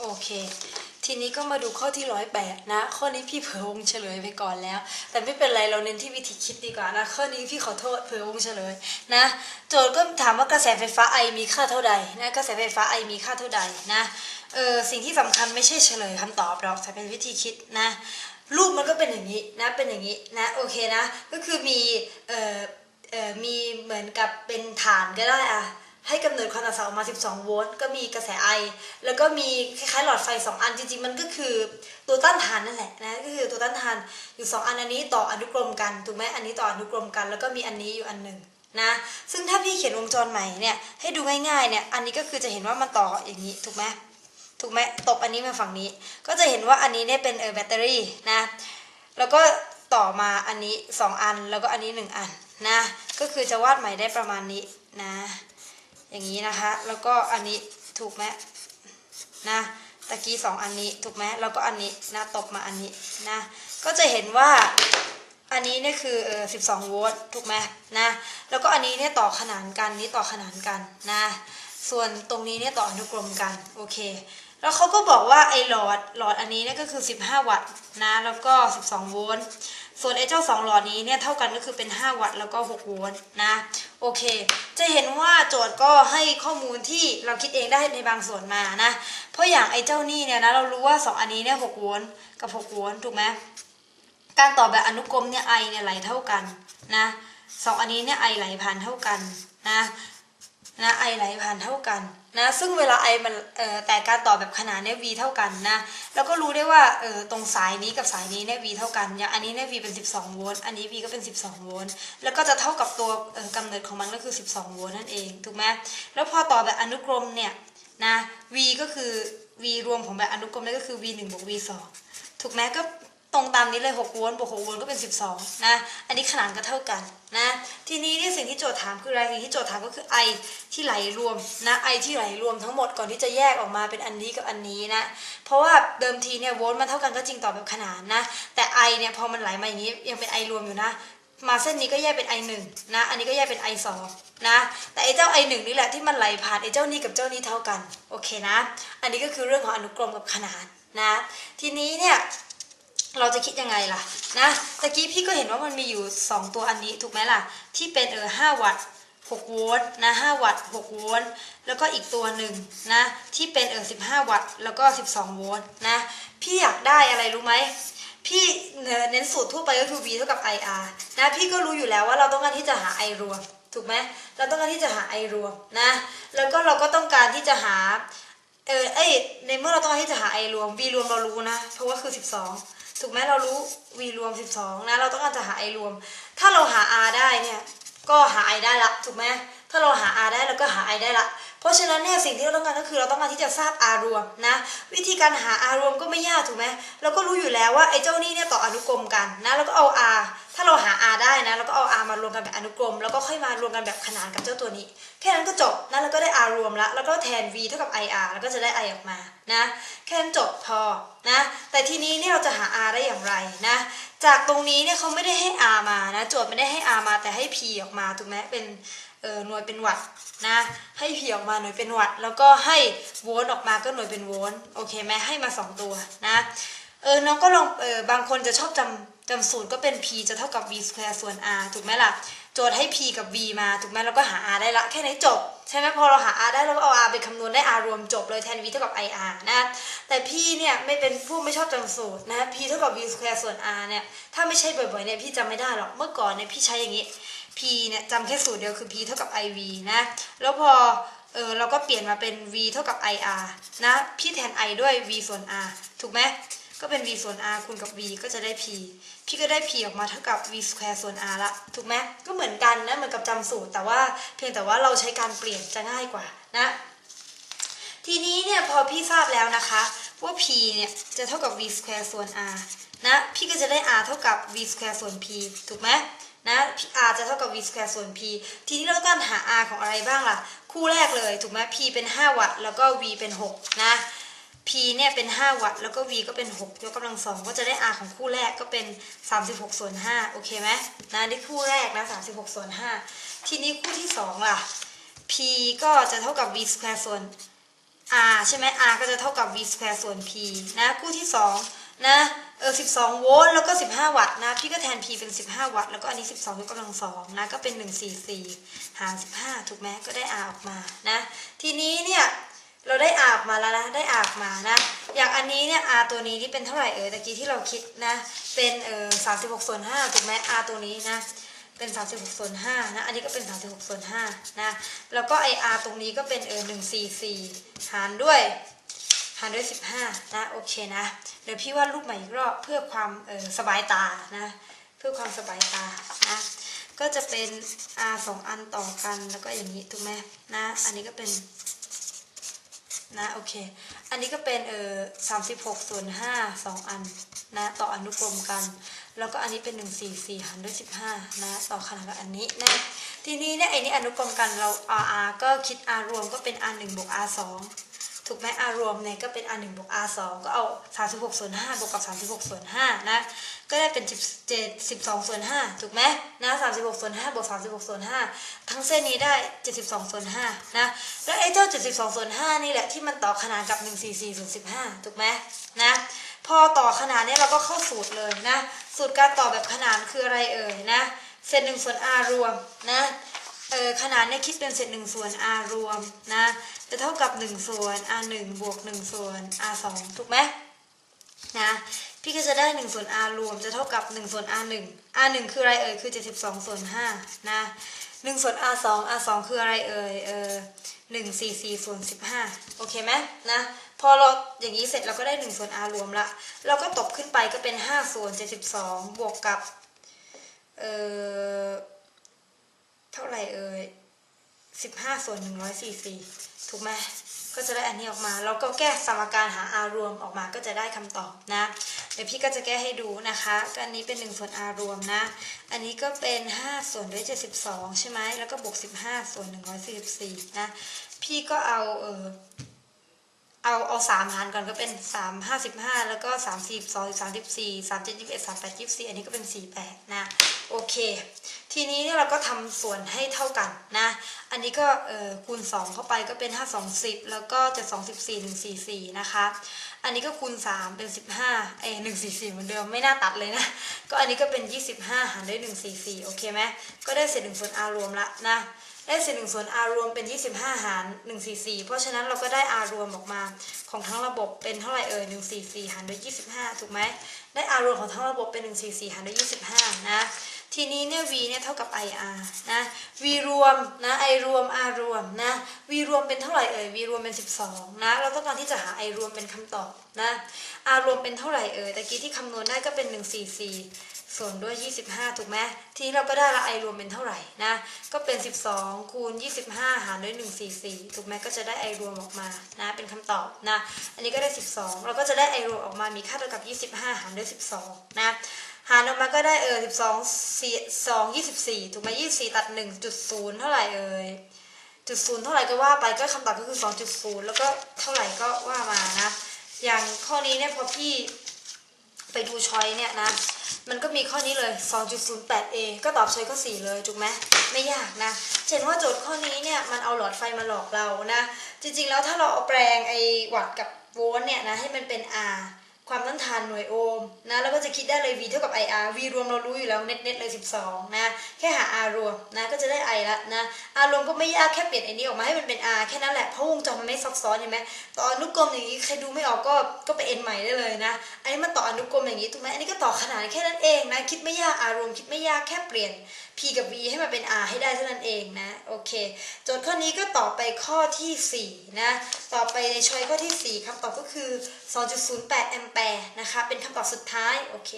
โอเค ทีนี้ก็มาดูข้อที่ร้อยแปดนะ ข้อนี้พี่เผลอวงเฉลยไปก่อนแล้ว แต่ไม่เป็นไรเราเน้นที่วิธีคิดดีกว่านะ ข้อนี้พี่ขอโทษเผลอวงเฉลยนะ โจทย์ก็ถามว่ากระแสไฟฟ้าไอมีค่าเท่าใดนะกระแสไฟฟ้าไอมีค่าเท่าใดนะเออสิ่งที่สำคัญไม่ใช่เฉลยคำตอบหรอกแต่เป็นวิธีคิดนะรูปมันก็เป็นอย่างนี้นะเป็นอย่างนี้นะโอเคนะ ก็คือมีเออเออมีเหมือนกับเป็นฐานก็ได้อะ ให้กำเนิดความต่างออกมา 12 โวลต์ก็มีกระแสไอ แล้วก็มีคล้ายๆหลอดไฟ 2 อันจริงๆ มันก็คือตัวต้านทานนั่นแหละนะก็คือตัวต้านทานอยู่ 2 อันอันนี้ต่ออนุกรมกันถูกไหมอันนี้ต่ออนุกรมกัน แล้วก็มีอันนี้อยู่อันหนึ่งนะซึ่งถ้าพี่เขียนวงจรใหม่เนี่ยให้ดูง่ายๆเนี่ยอันนี้ก็คือจะเห็นว่ามันต่ออย่างนี้ถูกไหมถูกไหมตบอันนี้มาฝั่งนี้ ก็จะเห็นว่าอันนี้เนี่ยเป็นเออแบตเตอรี่นะแล้วก็ต่อมาอันนี้ 2 อันแล้วก็อันนี้ 1 อันนะก็คือจะวาดใหม่ได้ประมาณนี้นะ อย่างนี้นะคะ แล้วก็อันนี้ถูกไหมนะตะกี้สองอันนี้ถูกไหมแล้วก็อันนี้นะตบมาอันนี้นะก็จะเห็นว่าอันนี้เนี่ยคือเออสิบสองโวลต์ถูกไหมนะแล้วก็อันนี้เนี่ยต่อขนานกันนี้ต่อขนานกันนะส่วนตรงนี้เนี่ยต่ออนุกรมกันโอเค แล้วเขาก็บอกว่าไอ้หลอดหลอดอันนี้เนี่ยก็คือ 15 วัตต์นะแล้วก็ 12 โวลต์ส่วนไอ้เจ้า 2 หลอดนี้เนี่ยเท่ากันก็คือเป็น 5 วัตต์แล้วก็ 6 โวลต์นะโอเค จะเห็นว่าโจทย์ก็ให้ข้อมูลที่เราคิดเองได้ในบางส่วนมานะ เพราะอย่างไอ้เจ้านี่เนี่ยนะเรารู้ว่า 2 อันนี้เนี่ย 6 โวลต์กับ 6 โวลต์ถูกไหมการต่อแบบอนุกรมเนี่ยไอเนี่ยไหลเท่ากันนะสองอันนี้เนี่ยไอไหลผ่านเท่ากันนะนะไอไหลผ่านเท่ากันนะซึ่งเวลาไอมันแต่การต่อแบบขนานเนี่ย v เท่ากันนะแล้วก็รู้ได้ว่าตรงสายนี้กับสายนี้เนี่ย v เท่ากันอย่างอันนี้เนี่ย v เป็น 12 โวลต์อันนี้ v ก็เป็น 12 โวลต์แล้วก็จะเท่ากับตัวเออกำเนิดของมันก็คือ 12 โวลต์นั่นเองถูกไหมแล้วพอต่อแบบอนุกรมเนี่ยนะ v ก็คือ v รวมของแบบอนุกรมนี่ก็คือ v 1บวก v 2ถูกไหมก็ ตรงตามนี้เลย6โวลต์บวก6โวลต์ก็เป็น 12 นะ อันนี้ขนานก็เท่ากันนะ ทีนี้เนี่ยสิ่งที่โจทย์ถามคืออะไร สิ่งที่โจทย์ถามก็คือ I ที่ไหลรวมนะ I ที่ไหลรวมทั้งหมดก่อนที่จะแยกออกมาเป็นอันนี้กับอันนี้นะ เพราะว่าเดิมทีเนี่ยโวลต์มันเท่ากันก็จริงต่อแบบขนานนะ แต่ I เนี่ยพอมันไหลมาอย่างนี้ยังเป็น I รวมอยู่นะ มาเส้นนี้ก็แยกเป็น I 1นะ อันนี้ก็แยกเป็น I 2นะ แต่ไอ้เจ้า I 1นี่แหละที่มันไหลผ่านไอ้เจ้านี้กับเจ้านี้เท่ากัน โอเคนะ อันนี้ก็คือเรื่องของอนุกรมกับขนานนะ ทีนี้เนี่ย เราจะคิดยังไงล่ะนะตะกี้พี่ก็เห็นว่ามันมีอยู่ 2 ตัวอันนี้ถูกไหมล่ะ ที่เป็นเออ5วัตต์6โวลต์นะ5วัตต์6โวลต์แล้วก็อีกตัวหนึ่งนะที่เป็นเออ15 วัตต์แล้วก็ 12 โวลต์นะพี่อยากได้อะไรรู้ไหมพี่เน้นสูตรทั่วไปก็คือ V เท่ากับ IR นะพี่ก็รู้อยู่แล้วว่าเราต้องการที่จะหา I รวมถูกไหมเราต้องการที่จะหา I รวมนะแล้วก็เราก็ต้องการที่จะหาเออเอ้ยในเมื่อเราต้องการที่จะหา I รวม V รวมเรารู้นะเพราะว่าคือ 12 ถูกไหมเรารู้ v รวม 12 นะ เราต้องการจะหา i รวม ถ้าเราหา r ได้เนี่ย ก็หา i ได้ละ ถูกไหมถ้าเราหา r ได้เราก็หา i ได้ละ เพราะฉะนั้นเนี่ยสิ่งที่เราต้องการก็คือเราต้องการที่จะทราบ r รวมนะ วิธีการหา r รวมก็ไม่ยากถูกไหมเราก็รู้อยู่แล้วว่าไอ้เจ้านี่เนี่ยต่ออนุกรมกันนะแล้วก็เอา r ถ้าเราหา r ได้นะ แล้วก็เอา r มารวมกันแบบอนุกรม แล้วก็ค่อยมารวมกันแบบขนานกับเจ้าตัวนี้ แค่นั้นก็จบนะแล้วก็ได้ r รวมละแล้วก็แทน v เท่ากับ ir แล้วก็จะได้ i ออกมานะแค่นั้นจบพอนะแต่ทีนี้เนี่ยเราจะหา r ได้อย่างไรนะจากตรงนี้เนี่ยเขาไม่ได้ให้ r มานะโจทย์ไม่ได้ให้ r มาแต่ให้ p ออกมาถูกไหมเป็น เออหน่วยเป็นวัตต์นะ ให้ p ออกมาหน่วยเป็นวัตต์แล้วก็ให้โวลต์ออกมาก็หน่วยเป็นโวลต์โอเคไหมให้มาสองตัวนะเออน้องก็ลองเออบางคนจะชอบจำจำสูตรก็เป็น p จะเท่ากับ v square ส่วน r ถูกไหมล่ะ โจทย์ให้ p กับ v มาถูกไหมเราก็หา r ได้ละแค่นี้จบ ใช่ไหมพอเราหา r ได้เราก็เอา r ไปคำนวณได้ r รวมจบเลยแทน v เท่ากับ ir นะแต่พี่เนี่ยไม่เป็นผู้ไม่ชอบจำสูตรนะ p เท่ากับ v square ส่วน r เนี่ยถ้าไม่ใช่บ่อยๆเนี่ยพี่จำไม่ได้หรอกเมื่อก่อนเนี่ยพี่ใช้อย่างนี้ p เนี่ยจำแค่สูตรเดียวคือ p เท่ากับ iv นะแล้วพอเออเราก็เปลี่ยนมาเป็น v เท่ากับ ir นะพี่แทน i ด้วย v ส่วน r ถูกไหม ก็เป็น v ส่วน r คูณกับ v ก็จะได้ p พี่ก็ได้ p ออกมาเท่ากับ v square ส่วน r ละ ถูกไหมก็เหมือนกันนะ เหมือนกับจำสูตร แต่ว่าเพียงแต่ว่าเราใช้การเปลี่ยนจะง่ายกว่านะ ทีนี้เนี่ยพอพี่ทราบแล้วนะคะ ว่า p เนี่ยจะเท่ากับ v square ส่วน r นะ พี่ก็จะได้ r เท่ากับ v square ส่วน p ถูกไหมนะ r จะเท่ากับ v square ส่วน p ทีนี้เราต้องการหา r ของอะไรบ้างล่ะ คู่แรกเลย ถูกไหม p เป็น 5 วัตต์ แล้วก็ v เป็น 6 นะ p เนี่ยเป็น 5 วัตต์แล้วก็ v ก็เป็น 6 ยกกำลังสองก็จะได้ r ของคู่แรกก็เป็น 36ส่วน5โอเคไหมนะนี่คู่แรกนะ36ส่วน5ทีนี้คู่ที่ 2 ล่ะ p ก็จะเท่ากับ v square ส่วน r ใช่ไหม r ก็จะเท่ากับ v square ส่วน p นะคู่ที่ 2 นะเออ12 โวลต์แล้วก็ 15 วัตต์นะ พี่ก็แทน p เป็น 15 วัตต์แล้วก็อันนี้ 12ยกกำลังสองนะก็เป็น 144 หาร 15 ถูกไหมก็ได้ r ออกมานะ ทีนี้เนี่ย เราได้ออกมาแล้วนะ ได้ออกมานะ อย่างอันนี้เนี่ย r ตัวนี้ที่เป็นเท่าไหร่เออตะกี้ที่เราคิดนะ เป็นเออ36ส่วน5ถูกไหม r ตัวนี้นะ เป็น 36ส่วน5นะ อันนี้ก็เป็น 36ส่วน5นะ แล้วก็ไอ r ตรงนี้ก็เป็นเออ144 หารด้วยหารด้วย 15 นะ โอเคนะ เดี๋ยวพี่วาดรูปใหม่อีกรอบเพื่อความเออสบายตานะ เพื่อความสบายตานะ ก็จะเป็น r สองอันต่อกันแล้วก็อย่างนี้ถูกไหมนะ อันนี้ก็เป็น นะโอเค อันนี้ก็เป็นเออสามสิบหกส่วนห้าสองอันนะต่ออนุกรมกัน แล้วก็อันนี้เป็นหนึ่งสี่สี่หารด้วยสิบห้านะต่อขนาดกับอันนี้นะทีนี้เนี่ยไอ้นี่อนุกรมกันเรา r r ก็คิด r รวมก็เป็น r 1บวก r 2 ถูกไหม r รวมเนี่ยก็เป็น r 1บวก r 2ก็เอา 36ส่วน5บวกกับ 36ส่วน5นะ ก็ได้เป็น17 12ส่วน5ถูกไหมนะ36ส่วน5บวก36ส่วน5ทั้งเส้นนี้ได้ 72ส่วน5นะ แล้วไอ้เจ้า 72ส่วน5นี่แหละที่มันต่อขนานกับ 144ส่วน15ถูกไหมนะ พอต่อขนานเนี่ยเราก็เข้าสูตรเลยนะ สูตรการต่อแบบขนานคืออะไรเอ่ยนะ เศษ1ส่วน r รวมนะ เออขนาดเนี่ยคิดเป็นเศษ1ส่วน r รวมนะจะเท่ากับ 1 ส่วน r 1บวก1ส่วน r 2ถูกไหมนะพี่ก็จะได้ 1 ส่วน r รวมจะเท่ากับ 1 ส่วน r 1 r 1คืออะไรเอ่ยคือ 72 ส่วน5นะ1ส่วน r 2 r 2คืออะไรเอ่ยเออ144ส่วน15โอเคไหมนะพอเราอย่างนี้เสร็จเราก็ได้ 1 ส่วน r รวมละ เราก็ตบขึ้นไปก็เป็น 5 ส่วน 72 บวกกับเออ ท่าไหร่เอ่ยสิบห้าส่วนหนึ่งร้อยสี่สี่ถูกไหมก็จะได้อันนี้ออกมา แล้วก็แก้สมการหา r รวมออกมาก็จะได้คำตอบนะ เดี๋ยวพี่ก็จะแก้ให้ดูนะคะก็อันนี้เป็น 1 ส่วน r รวมนะ อันนี้ก็เป็น 5 ส่วนด้วย 72 ใช่ไหมแล้วก็บวก 15 ส่วน 144 นะ พี่ก็เอาเออ เอาเอาสามหารก่อนก็เป็นสามห้าสิบห้าแล้วก็สามสิบสองสามสิบสี่สามเจ็ดยี่สิบเอ็ดสามแปดยี่สิบสี่อันนี้ก็เป็นสี่แปดนะโอเค ทีนี้เนี่ยเราก็ทำส่วนให้เท่ากันนะ อันนี้ก็เอ่อคูณสองเข้าไปก็เป็นห้าสองสิบแล้วก็เจ็ดสองสิบสี่หนึ่งสี่สี่นะคะอันนี้ก็คูณสามเป็นสิบห้าเอ้หนึ่งสี่สี่เหมือนเดิมไม่น่าตัดเลยนะ ก็อันนี้ก็เป็นยี่สิบห้าหารด้วยหนึ่งสี่สี่โอเคไหมก็ได้เศษหนึ่งส่วน r รวมละนะ ได้เศษหนึ่งส่วน r รวมเป็น 25 หาร 144 เพราะฉะนั้นเราก็ได้ r รวมออกมาของทั้งระบบเป็นเท่าไหร่เอ่ย144 หารด้วย25 ถูกไหมได้ r รวมของทั้งระบบเป็น 144 หารด้วย25 นะ ทีนี้เนี่ย v เนี่ยเท่ากับ ir นะ v รวมนะ i รวม r รวมนะ v รวมเป็นเท่าไหร่เอ่ย v รวมเป็น 12นะเราต้องการที่จะหา i รวมเป็นคำตอบนะ r รวมเป็นเท่าไหร่เอ่ยตะกี้ที่คำนวณได้ก็เป็น 144 ส่วนด้วย 25 ถูกไหมทีนี้เราก็ได้ละ i รวมเป็นเท่าไหร่นะก็เป็น 12 คูณ 25 หารด้วย 144 ถูกไหมก็จะได้ i รวมออกมานะเป็นคำตอบนะอันนี้ก็ได้ 12 เราก็จะได้ i รวมออกมามีค่าเท่ากับ 25 หารด้วย 12 นะ หารออกมาก็ได้เออ12 4 2 24ถูกไหม24ตัด1.0เท่าไหร่เอ่ยจุดศูนย์เท่าไหร่ก็ว่าไปก็คำตอบก็คือ2.0แล้วก็เท่าไหร่ก็ว่ามานะ อย่างข้อนี้เนี่ยพอพี่ไปดูช้อยเนี่ยนะ มันก็มีข้อนี้เลย 2.08a ก็ตอบช้อยข้อ4เลยถูกไหมไม่ยากนะเห็นว่าโจทย์ข้อนี้เนี่ยมันเอาหลอดไฟมาหลอกเรานะ จริงๆแล้วถ้าเราเอาแปลงไอ้วัตต์กับโวลต์เนี่ยนะให้มันเป็น R ความต้านทานหน่วยโอห์มนะแล้วก็จะคิดได้เลย V เท่ากับ IR V รวมเรารู้อยู่แล้วเน็ตเน็ตเลย 12 นะ แค่หา R รวมนะก็จะได้ I ละนะ R รวมก็ไม่ยากแค่เปลี่ยนไอ้นี้ออกมาให้มันเป็น R แค่นั้นแหละ เพราะวงจรมันไม่ซับซ้อนเห็นไหมต่ออนุกรมอย่างนี้ใครดูไม่ออกก็ก็ไปเอ็นใหม่ได้เลยนะ อันนี้มันต่ออนุกรมอย่างนี้ถูกไหมอันนี้ก็ต่อขนานแค่นั้นเองนะคิดไม่ยาก R รวมคิดไม่ยากแค่เปลี่ยน P กับ V ให้มันเป็น R ให้ได้เท่านั้นเองนะโอเคโจทย์ข้อนี้ก็ต่อไปข้อทีสี่4นะต่อไปในช้อยข้อที่ 4คำตอบก็คือ 2.08แอมแปรนะคะ เป็นคำตอบสุดท้าย โอเค